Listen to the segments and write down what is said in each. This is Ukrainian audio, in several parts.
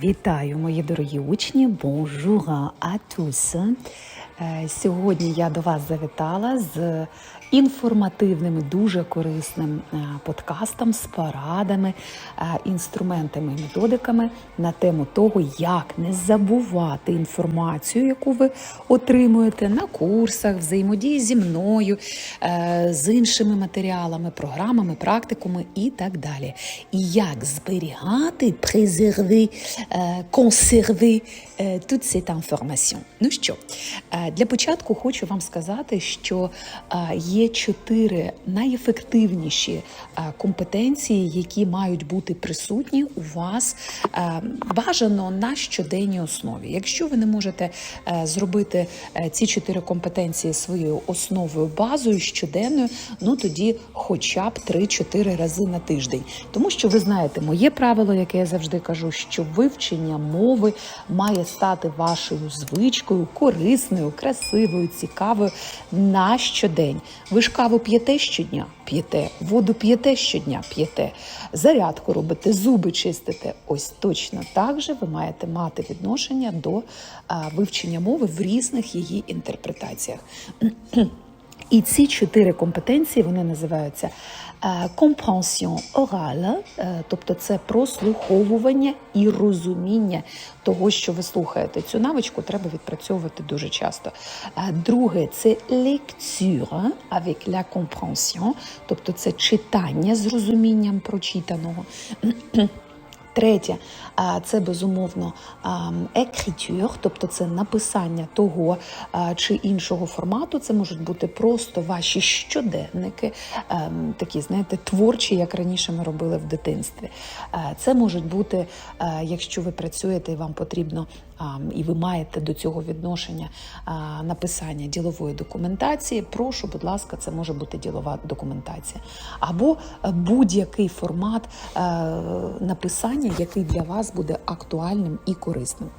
Вітаю, мої дорогі учні! Bonjour à! Е, Сьогодні я до вас завітала з інформативним, дуже корисним е, подкастом з порадами, е, інструментами методиками на тему того, як не забувати інформацію, яку ви отримуєте на курсах, взаємодії зі мною, е, з іншими матеріалами, програмами, практиками і так далі. І як зберігати, презерви, консерви toute cette information. Ну що, для початку хочу вам сказати, що е, є чотири найефективніші е, компетенції, які мають бути присутні у вас е, бажано на щоденній основі. Якщо ви не можете е, зробити ці чотири компетенції своєю основою базою щоденною, ну тоді хоча б 3-4 рази на тиждень. Тому що ви знаєте моє правило, яке я завжди кажу, що вивчення мови має стати вашою звичкою, корисною, красивою, цікавою на щодень. Ви ж каву п'єте щодня, п'єте, воду п'єте щодня, п'єте, зарядку робите, зуби чистите. Ось точно так же ви маєте мати відношення до вивчення мови в різних її інтерпретаціях. І ці чотири компетенції вони називаються е, compréhension orale, е, тобто це прослуховування і розуміння того, що ви слухаєте. Цю навичку треба відпрацьовувати дуже часто. Е, Друге це lecture avec la compréhension, тобто це читання з розумінням прочитаного. Третє, це безумовно екрітюр, тобто це написання того чи іншого формату. Це можуть бути просто ваші щоденники, такі, знаєте, творчі, як раніше ми робили в дитинстві. Це можуть бути, якщо ви працюєте і вам потрібно, і ви маєте до цього відношення написання ділової документації. Прошу, будь ласка, це може бути ділова документація. Або е, будь-який формат е, написання, який для вас буде актуальним і корисним.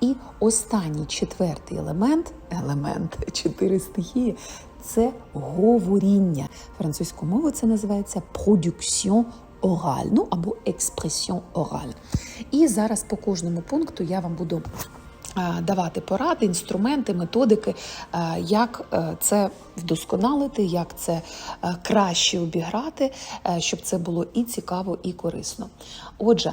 І останній четвертий елемент, елемент чотири стихії. Це говоріння. Французькою мовою це називається production ораль, ну або експресіон ораль. І зараз по кожному пункту я вам буду давати поради, інструменти, методики, е, як е, це вдосконалити, як це е, краще обіграти, е, щоб це було і цікаво, і корисно. Отже,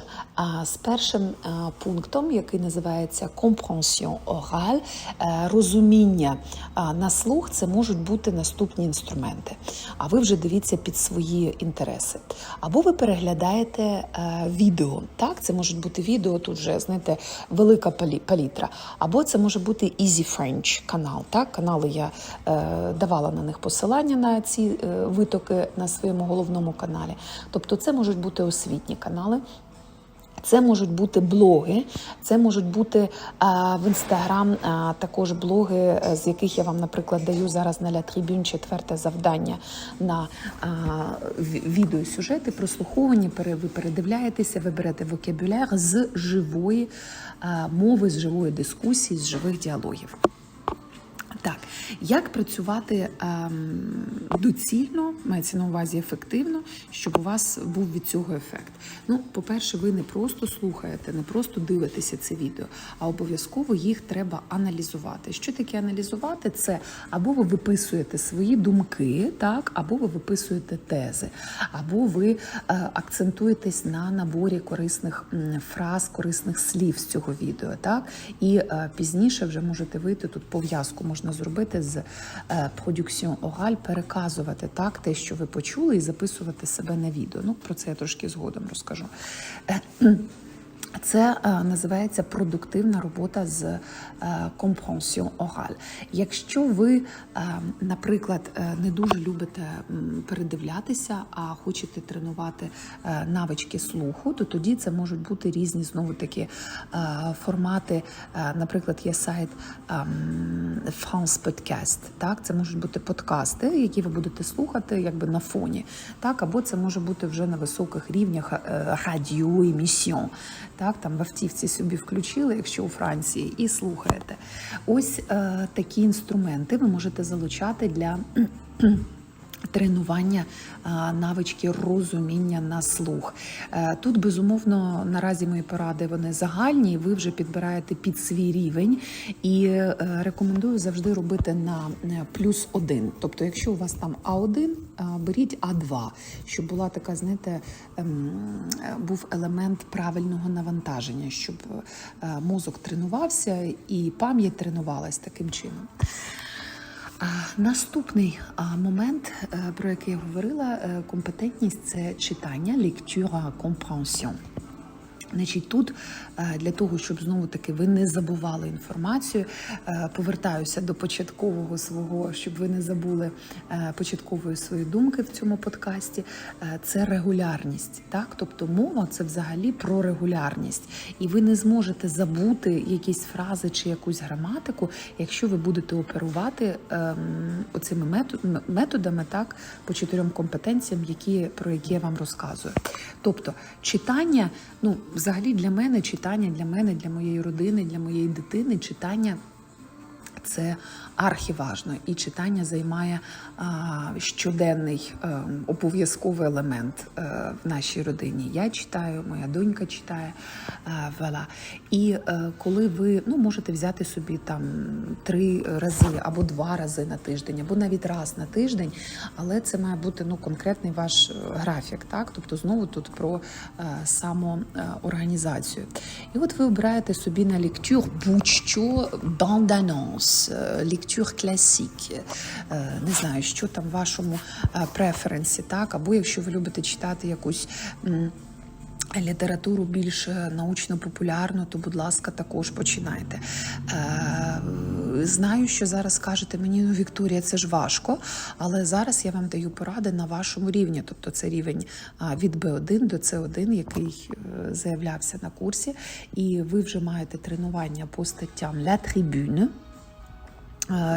з першим е, пунктом, який називається compréhension orale, е, розуміння на слух, це можуть бути наступні інструменти. А ви вже дивіться під свої інтереси. Або ви переглядаєте е, відео. Так, це можуть бути відео, тут вже знаєте, велика палі- палітра. Або це може бути Easy French канал. Так, канали я е, давала на них посилання на ці е, витоки на своєму головному каналі. Тобто, це можуть бути освітні канали. Це можуть бути блоги, це можуть бути в інстаграм також блоги, е, з яких я вам, наприклад, даю зараз на La Tribune четверте завдання на відеосюжети, прослуховані. Ви передивляєтеся, ви берете вокабуляр з живої мови, з живої дискусії, з живих діалогів. Так, як працювати ем, доцільно, мається на увазі ефективно, щоб у вас був від цього ефект? Ну, по-перше, ви не просто слухаєте, не просто дивитеся це відео, а обов'язково їх треба аналізувати. Що таке аналізувати? Це або ви виписуєте свої думки, так, або ви виписуєте тези, або ви е, акцентуєтесь на наборі корисних фраз, корисних слів з цього відео. Так, і е, пізніше вже можете вийти тут пов'язку можна зробити з е, ораль, переказувати так те, що ви почули, і записувати себе на відео. Ну про це я трошки згодом розкажу. Е, Це е, називається продуктивна робота з е, компренсіон ораль. Якщо ви, е, наприклад, е, не дуже любите передивлятися, а хочете тренувати е, навички слуху, то тоді це можуть бути різні знову таки е, формати. Е, Наприклад, є сайт ем, France Podcast, Так, це можуть бути подкасти, які ви будете слухати якби на фоні. Так, або це може бути вже на високих рівнях е, радіо, емісіон. Так, там в автівці собі включили, якщо у Франції, і слухаєте. Ось е, такі інструменти ви можете залучати для Тренування навички розуміння на слух. Е, Тут, безумовно, наразі мої поради вони загальні. Ви вже підбираєте під свій рівень, і е, рекомендую завжди робити на е, плюс один. Тобто, якщо у вас там А1, беріть А2, щоб була така, знаєте, ем, був елемент правильного навантаження, щоб мозок тренувався і пам'ять тренувалась таким чином. Наступний момент, е, про який я говорила, е, компетентність це читання, lecture, compréhension. Значить, тут е, для того, щоб знову таки ви не забували інформацію, е, повертаюся до початкового свого, щоб ви не забули е, початкової своєї думки в цьому подкасті. Це регулярність, так тобто мова це взагалі про регулярність, і ви не зможете забути якісь фрази чи якусь граматику, якщо ви будете оперувати ем, оцими метод- методами, так по чотирьом компетенціям, які про які я вам розказую. Тобто читання, ну взагалі для мене читання, для мене, для моєї родини, для моєї дитини, читання. Це архіважно, і читання займає щоденний е, обов'язковий елемент е, в нашій родині. Я читаю, моя донька читає. Е, вела. І е, коли ви ну, можете взяти собі там три рази або два рази на тиждень, або навіть раз на тиждень, але це має бути ну, конкретний ваш графік. Так? Тобто знову тут про самоорганізацію. І от ви обираєте собі на ліктюр будь-що банд-анонс, е, ліктюр класик, е, не знаю, що там в вашому е, преференсі, так? або якщо ви любите читати якусь. Літературу більш научно-популярну, то, будь ласка, також починайте. Знаю, що зараз скажете мені, ну Вікторія, це ж важко, але зараз я вам даю поради на вашому рівні. Тобто це рівень від Б1 до С1, який заявлявся на курсі, і ви вже маєте тренування по статтям La Tribune,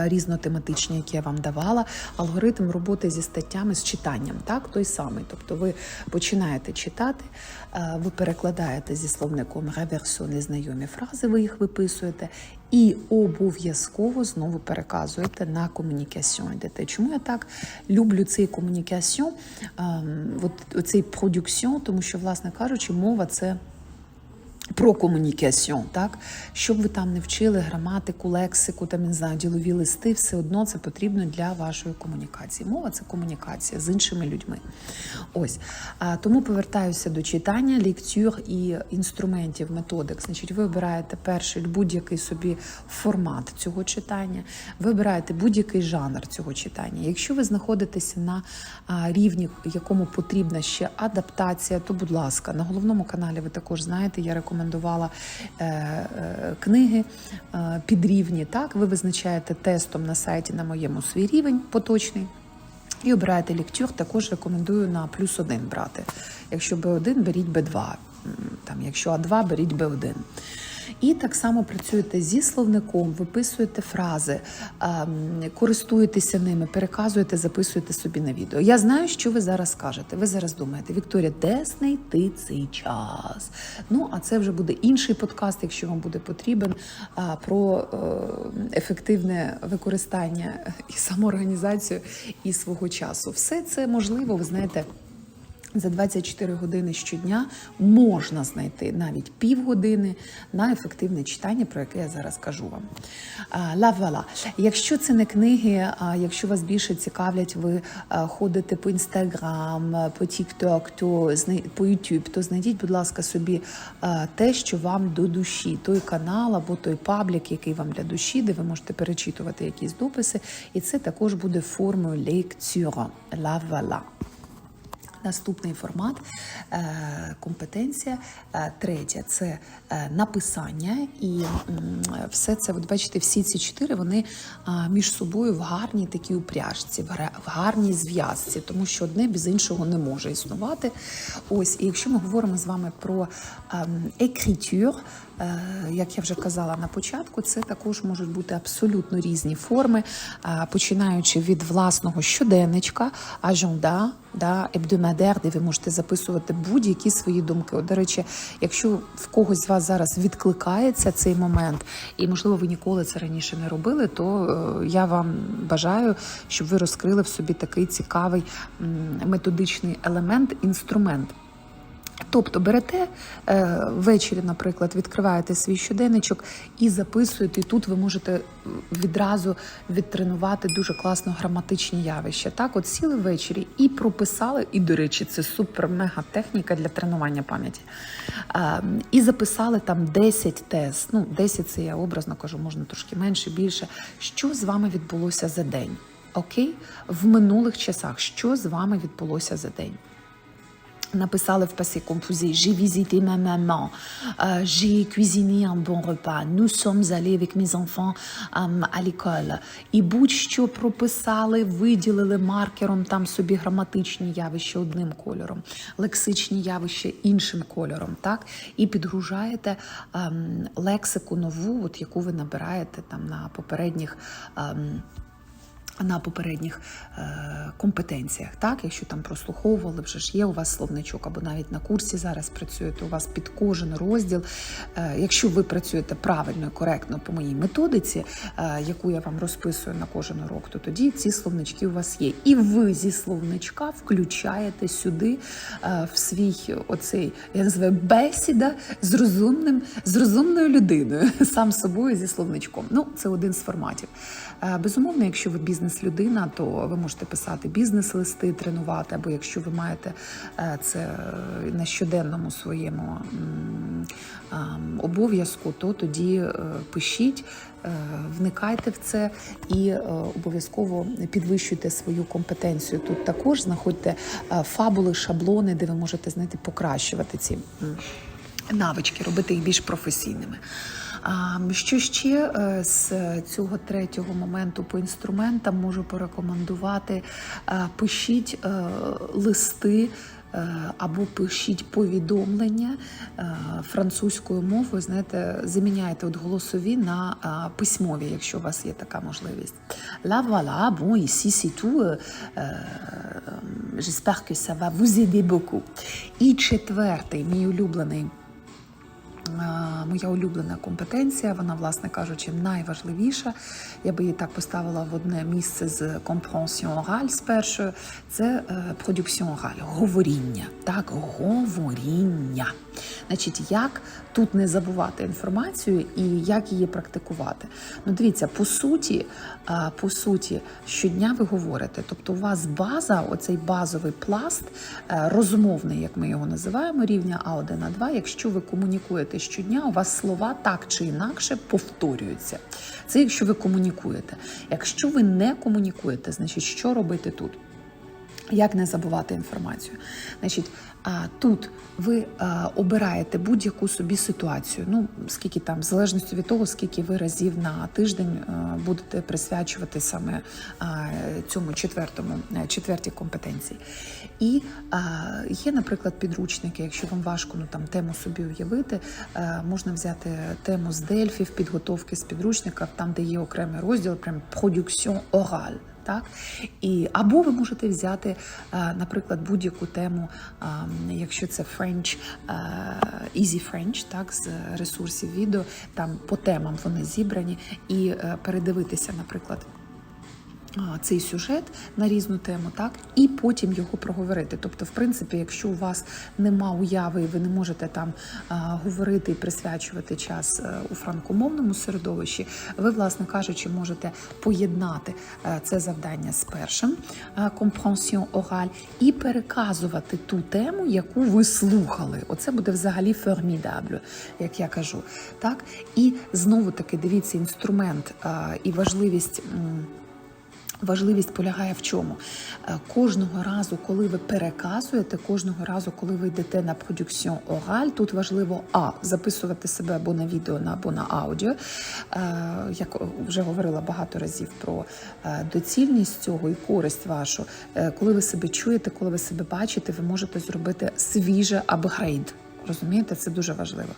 різнотематичні, які я вам давала, алгоритм роботи зі статтями з читанням, так той самий. Тобто ви починаєте читати, е, ви перекладаєте зі словником реверсо незнайомі фрази, ви їх виписуєте. І обов'язково знову переказуєте на комунікаціон. Йдете. Чому я так люблю цей комунікаціон, ем, цей продюкціон, тому що, власне кажучи, мова це про комунікаціон, так щоб ви там не вчили граматику, лексику, там не знаю, ділові листи, все одно це потрібно для вашої комунікації. Мова це комунікація з іншими людьми. Ось а, тому повертаюся до читання, ліктюр і інструментів, методик. Значить, ви обираєте перший будь-який собі формат цього читання, ви обираєте будь-який жанр цього читання. Якщо ви знаходитеся на рівні, якому потрібна ще адаптація, то будь ласка, на головному каналі ви також знаєте, я рекомендувала е, е, книги е, підрівні. Так, ви визначаєте тестом на сайті на моєму свій рівень поточний. І обираєте ліктюр, також рекомендую на плюс один брати. Якщо Б1, беріть Б2. Там, якщо А2, беріть Б1. І так само працюєте зі словником, виписуєте фрази, ем, користуєтеся ними, переказуєте, записуєте собі на відео. Я знаю, що ви зараз скажете. Ви зараз думаєте, Вікторія, де знайти цей час? Ну, а це вже буде інший подкаст, якщо вам буде потрібен, про е, ефективне використання і самоорганізацію і свого часу. Все це можливо, ви знаєте. За 24 години щодня можна знайти навіть півгодини на ефективне читання, про яке я зараз кажу вам. А, Ла вала. Якщо це не книги, а якщо вас більше цікавлять, ви ходите по інстаграм, по Тікток, то по Ютуб, то знайдіть, будь ласка, собі те, що вам до душі, той канал або той паблік, який вам для душі, де ви можете перечитувати якісь дописи, і це також буде формою lecture. Ла вала. Наступний формат е, компетенція. Е, третя це е, написання, і все це, от бачите, всі ці чотири вони між собою в гарній такій упряжці, в гарній зв'язці, тому що одне без іншого не може існувати. Ось, і якщо ми говоримо з вами про ем, екрітюр, як я вже казала на початку, це також можуть бути абсолютно різні форми, починаючи від власного щоденничка, ажонда, да, ебдемадер, де ви можете записувати будь-які свої думки. От, до речі, якщо в когось з вас зараз відкликається цей момент, і можливо ви ніколи це раніше не робили, то е, я вам бажаю, щоб ви розкрили в собі такий цікавий методичний елемент, інструмент. Тобто берете е, ввечері, наприклад, відкриваєте свій щоденничок і записуєте. І тут ви можете відразу відтренувати дуже класно граматичні явища. Так, от сіли ввечері і прописали, і, до речі, це супер-мега техніка для тренування пам'яті. Е, і записали там 10 тез. Ну, 10 це я образно кажу, можна трошки менше, більше. Що з вами відбулося за день? Окей? В минулих часах, що з вами відбулося за день? Написали в passé composé J'ai visité ma maman, euh, j'ai cuisiné un bon repas, nous sommes allés avec mes enfants euh, à l'école. І будь-що прописали, виділили маркером там собі граматичні явища одним кольором, лексичні явища іншим кольором, так? І підгружаєте ем, лексику нову, от яку ви набираєте там на попередніх. Ем, на попередніх е, компетенціях, так, якщо там прослуховували, вже ж є у вас словничок, або навіть на курсі зараз працюєте, у вас під кожен розділ. Е, якщо ви працюєте правильно і коректно по моїй методиці, е, яку я вам розписую на кожен урок, то тоді ці словнички у вас є. І ви зі словничка включаєте сюди е, в свій оцей, я називаю бесіда з розумним, з розумною людиною, сам собою зі словничком. Ну, це один з форматів. Е, Безумовно, якщо ви бізнес-людина, то ви можете писати бізнес-листи, тренувати, або якщо ви маєте е, це на щоденному своєму обов'язку, то тоді е, пишіть, е, вникайте в це і е, обов'язково підвищуйте свою компетенцію. Тут також знаходьте е, фабули, шаблони, де ви можете знаєте, покращувати ці. Навички робити їх більш професійними. Що ще е, з цього третього моменту по інструментам можу порекомендувати? Е, Пишіть е, листи. Або пишіть повідомлення французькою мовою, знаєте, заміняйте от голосові на письмові, якщо у вас є така можливість. La voilà, bon, ici c'est tout. Euh, J'espère que ça va vous aider beaucoup. І четвертий, мій улюблений моя улюблена компетенція, вона, власне кажучи, найважливіша. Я би її так поставила в одне місце з compréhension orale з першою. Це е, production orale, говоріння. Так, говоріння. Значить, як тут не забувати інформацію і як її практикувати? Ну, дивіться, по суті, по суті, щодня ви говорите. Тобто, у вас база, оцей базовий пласт, е, розмовний, як ми його називаємо, рівня А1, А2. Якщо ви комунікуєте щодня, у вас слова так чи інакше повторюються. Це якщо ви комунікуєте. Якщо ви не комунікуєте, значить, що робити тут? Як не забувати інформацію? Значить, а, тут ви обираєте будь-яку собі ситуацію. Ну скільки там, в залежності від того, скільки ви разів на тиждень будете присвячувати саме цьому четвертому е, четвертій компетенції. І є, наприклад, підручники. Якщо вам важко ну там тему собі уявити, а, можна взяти тему з дельфів, підготовки з підручника, там де є окремий розділ, прям продукціон ораль. Так і або ви можете взяти, е, наприклад, будь-яку тему, е, якщо це French, е, Easy French, так з ресурсів відео, там по темам вони зібрані, і передивитися, наприклад. А, Цей сюжет на різну тему, так і потім його проговорити. Тобто, в принципі, якщо у вас нема уяви, і ви не можете там а, говорити і присвячувати час е, у франкомовному середовищі, ви, власне кажучи, можете поєднати е, це завдання з першим compréhension orale і переказувати ту тему, яку ви слухали. Оце буде взагалі formidable, як я кажу. Так і знову таки дивіться інструмент е, і важливість. Важливість полягає в чому? Е, Кожного разу, коли ви переказуєте, кожного разу, коли ви йдете на продукціон ораль, тут важливо а записувати себе або на відео, або на аудіо. Е, Як вже говорила багато разів про е, доцільність цього і користь вашу. Коли ви себе чуєте, коли ви себе бачите, ви можете зробити свіже апгрейд. Розумієте, це дуже важливо.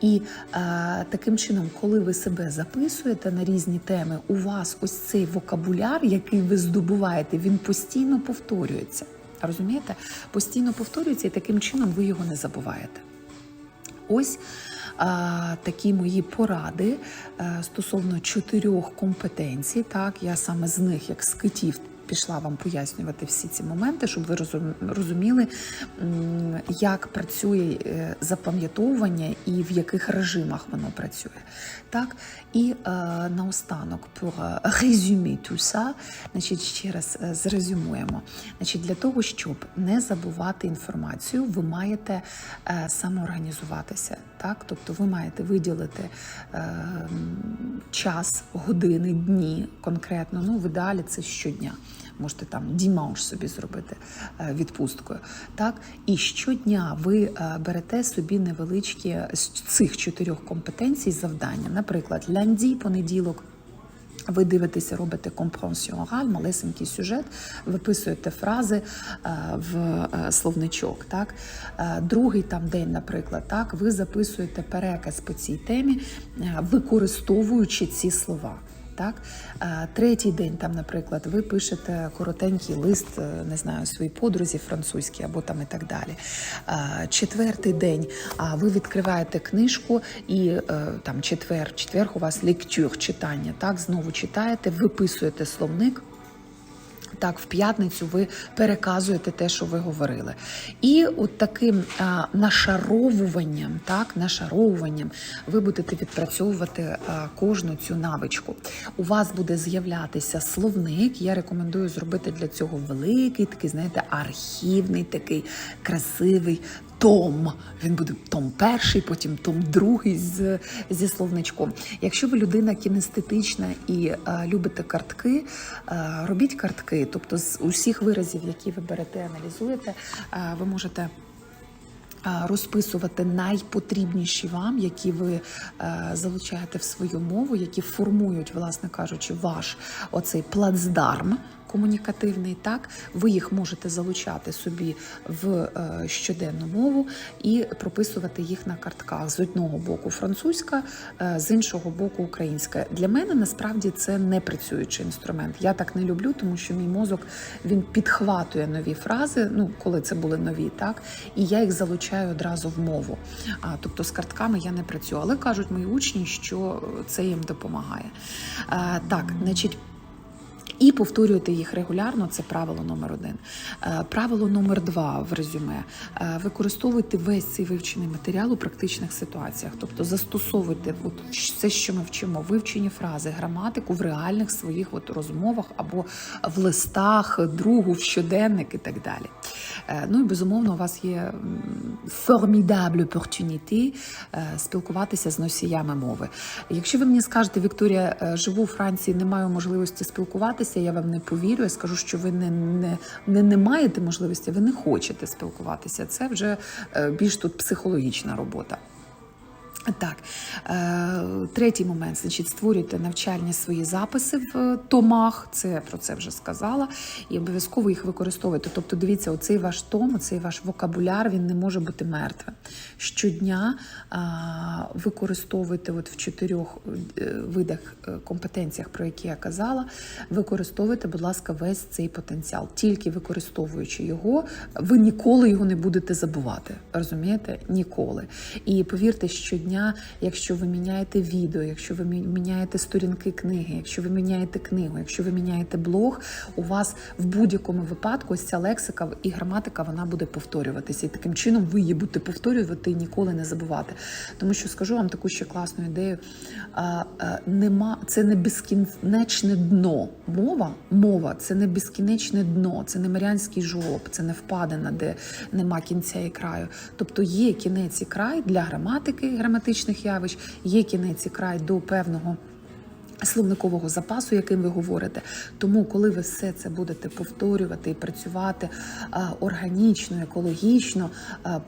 І е, таким чином, коли ви себе записуєте на різні теми, у вас ось цей вокабуляр, який ви здобуваєте, він постійно повторюється. Розумієте? Постійно повторюється, і таким чином ви його не забуваєте. Ось а, такі мої поради е, стосовно чотирьох компетенцій. Так, я саме з них, як з китів, пішла вам пояснювати всі ці моменти, щоб ви розум- розуміли, як працює е, запам'ятовування і в яких режимах воно працює. Так, і е, наостанок, pour résumer tout значить, ще раз е, зрезюмуємо. Значить, для того, щоб не забувати інформацію, ви маєте е, самоорганізуватися. Так? Тобто ви маєте виділити е, час, години, дні конкретно. Ну, в ідеалі це щодня. Можете там діманш собі зробити е, відпусткою. Так? І щодня ви е, берете собі невеличкі з цих чотирьох компетенцій завдання. Наприклад, лянді, понеділок. Ви дивитеся, робите компренсіон ораль, малесенький сюжет, виписуєте фрази е, в словничок. Так? Другий там день, наприклад, так, ви записуєте переказ по цій темі, використовуючи ці слова. Так, третій день, там, наприклад, ви пишете коротенький лист, е, не знаю, своїй подрузі французькій або там і так далі. Четвертий день, ви відкриваєте книжку і е, там четвер, четвер у вас ліктюр, читання. Так, знову читаєте, виписуєте словник. Так, в п'ятницю ви переказуєте те, що ви говорили. І от таким а, нашаровуванням, так, нашаровуванням ви будете відпрацьовувати а, кожну цю навичку. У вас буде з'являтися словник. Я рекомендую зробити для цього великий, такий, знаєте, архівний, такий красивий. Том, він буде том перший, потім том другий з, зі словничком. Якщо ви людина кінестетична і е, любите картки, е, робіть картки. Тобто з усіх виразів, які ви берете, аналізуєте, е, ви можете. Розписувати найпотрібніші вам, які ви залучаєте в свою мову, які формують, власне кажучи, ваш оцей плацдарм комунікативний. Так, ви їх можете залучати собі в е, щоденну мову і прописувати їх на картках з одного боку французька, е, з іншого боку українська. Для мене насправді це не працюючий інструмент. Я так не люблю, тому що мій мозок він підхватує нові фрази. Ну, коли це були нові, так і я їх залучаю одразу в мову. А тобто з картками я не працюю. Але кажуть мої учні, що це їм допомагає. Е, так, значить. І повторювати їх регулярно це правило номер один. Е, Правило номер два в резюме. Е, Використовуйте весь цей вивчений матеріал у практичних ситуаціях, тобто застосовуйте от все, що ми вчимо, вивчені фрази, граматику в реальних своїх от розмовах або в листах, другу, в щоденник і так далі. Е, Ну і безумовно, у вас є formidable opportunity спілкуватися з носіями мови. Якщо ви мені скажете, Вікторія, живу у Франції, не маю можливості спілкуватися, я вам не повірю. Я скажу, що ви не, не, не, не маєте можливості, ви не хочете спілкуватися. Це вже е, більш тут психологічна робота. Так, е, третій момент, значить, створюйте навчальні свої записи в е, томах. Це про це вже сказала, і обов'язково їх використовуйте. Тобто, дивіться, оцей ваш том, оцей ваш вокабуляр, він не може бути мертвим. Щодня використовуйте от в чотирьох е, видах е, компетенціях, про які я казала. Використовуйте, будь ласка, весь цей потенціал. Тільки використовуючи його, ви ніколи його не будете забувати. Розумієте? Ніколи. І повірте, щодня, якщо ви міняєте відео, якщо ви міняєте сторінки книги, якщо ви міняєте книгу, якщо ви міняєте блог, у вас в будь-якому випадку ось ця лексика і граматика вона буде повторюватися. І таким чином ви її будете повторювати і ніколи не забувати. Тому що скажу вам таку ще класну ідею. А, а, нема, це не безкінечне дно. Мова, мова це не безкінечне дно, це не Маріанський жолоб, це не впадина, де нема кінця і краю. Тобто є кінець і край для граматики, граматичних явищ, є кінець і край до певного. Словникового запасу, яким ви говорите, тому коли ви все це будете повторювати і працювати органічно, екологічно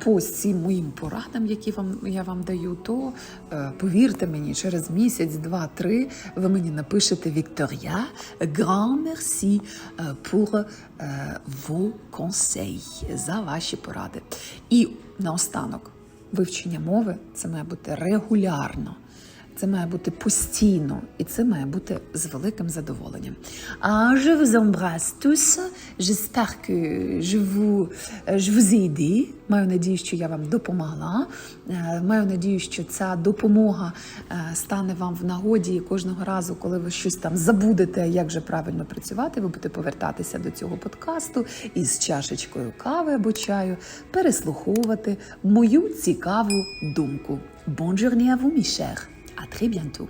по цим моїм порадам, які вам я вам даю, то е, повірте мені, через місяць, два-три ви мені напишете Вікторія, grand merci е, pour е, vos conseils, за ваші поради. І наостанок, вивчення мови це має бути регулярно Це має бути постійно, і це має бути з великим задоволенням. А je vous embrasse tous. J'espère que je vous, je vous ai. Маю надію, що я вам допомогла. Е, Маю надію, що ця допомога е, стане вам в нагоді і кожного разу, коли ви щось там забудете, як же правильно працювати, ви будете повертатися до цього подкасту із чашечкою кави або чаю, переслуховувати мою цікаву думку. Bonne journée à vous, mes. À très bientôt.